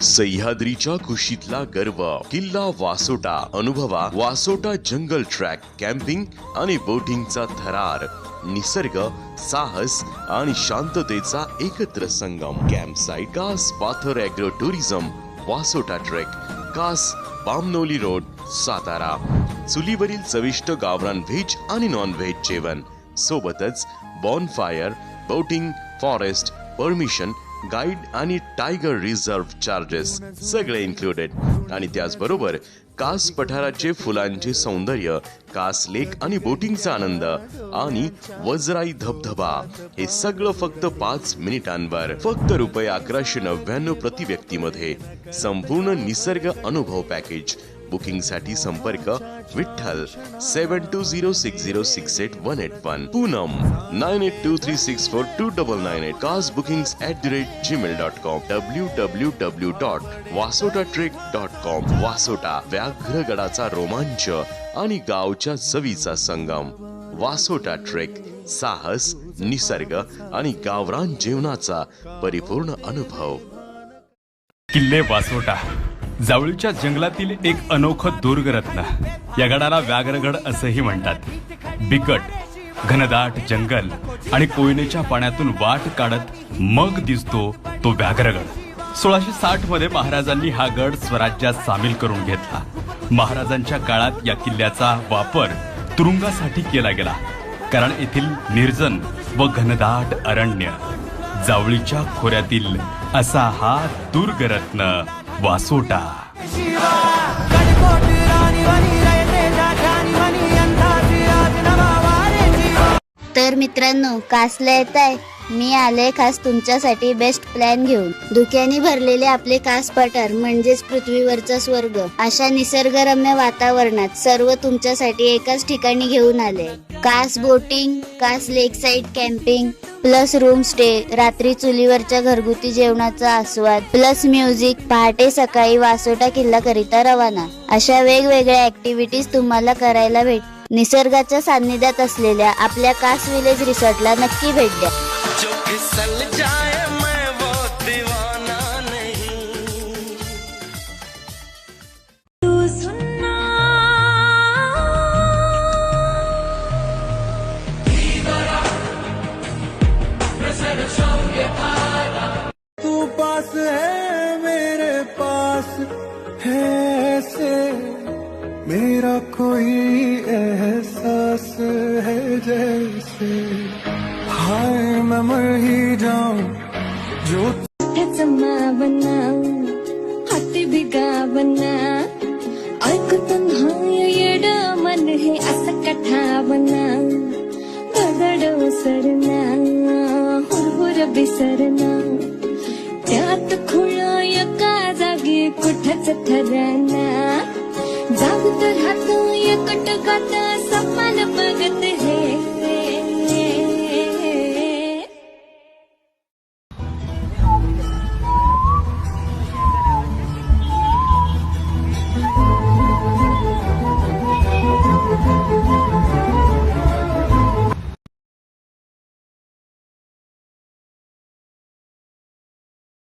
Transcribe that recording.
सह्याद्रीच्या कुशीतला गर्व. किल्ला वासोटा. अनुभवा वासोटा जंगल ट्रॅक कॅम्पिंग आणि बोटिंगचा थरार. निसर्ग साहस आणि शांततेचा एकत्र संगम. Camp site Kas Pathar agro tourism Vasota trek Kas Bamnoli road Satara. चुलीवरील चविष्ट गावरान व्हेज आणि नॉन व्हेज जेवण. सोबतच bonfire boating forest permission guide आणि टायगर रिझर्व्ह चार्जेस सगळे इन्क्लुडेड आणि त्याचबरोबर कास पठाराचे फुलांचे सौंदर्य कास लेक आणि बोटिंगचा आनंद आणि वजराई धबधबा. हे सगळं फक्त पाच मिनिटांवर. फक्त रुपये अकराशे नव्याण्णव प्रति व्यक्तीमध्ये. संपूर्ण निसर्ग अनुभव पॅकेज बुकिंगसाठी संपर्क Vitthal seven two zero six zero six eight one eight one. Poonam nine eight two three six four two double nine eight. Cast booking at the rate Gmail dot com W W W dot Vasota trek dot com Vasota व्याघ्रगडाचा रोमांच आणि गावच्या चवीचा संगम. Vasota trek साहस निसर्ग आणि गावरान जीवनाचा परिपूर्ण अनुभव. किल्ले वासोटा. जावळीच्या जंगलातील एक अनोखं दुर्गरत्न. या गडाला व्याघ्रगड असंही म्हणतात. बिकट घनदाट जंगल आणि कोयनेच्या पाण्यातून वाट काढत मग दिसतो तो व्याघ्रगड. सोळाशे साठमध्ये महाराजांनी हा गड स्वराज्यात सामील करून घेतला. महाराजांच्या काळात या किल्ल्याचा वापर तुरुंगासाठी केला गेला. कारण येथील निर्जन व घनदाट अरण्य जावळीच्या खोऱ्यातील असा हा दुर्गरत्न वासोटा. तर मित्रांनो कासला येत आहे मी आले खास तुमच्यासाठी बेस्ट प्लॅन घेऊन. धुक्याने भरलेले आपले कास पठार म्हणजेच पृथ्वीवरचा स्वर्ग. अशा निसर्गरम्य वातावरणात सर्व तुमच्यासाठी एकाच ठिकाणी घेऊन आले. Kas boating Kas lake side camping plus room stay रात्री चुलीवरच्या घरगुती जेवणाचा आस्वाद प्लस म्युझिक पहाटे सकाळी वासोटा किल्ला करिता रवाना. अशा वेगवेगळ्या ऍक्टिव्हिटीज तुम्हाला करायला भेट. निसर्गाच्या सान्निध्यात असलेल्या आपल्या कास विलेज रिसॉर्टला नक्की भेट द्या. फिसल जाए मैं वो दीवाना नहीं। तू पास है मेरे पास है ऐसे। मेरा कोई एहसास है जैसे। हाय मैं मर ही जाऊं जो बना हाथी बिगा बना ऐकून येड मन हे अस कठा बना बदड़ो सरना हुरहुर बिसरना. त्यात खुळा एका जागी कुठच ठरना. जाऊ तर हात एकट गात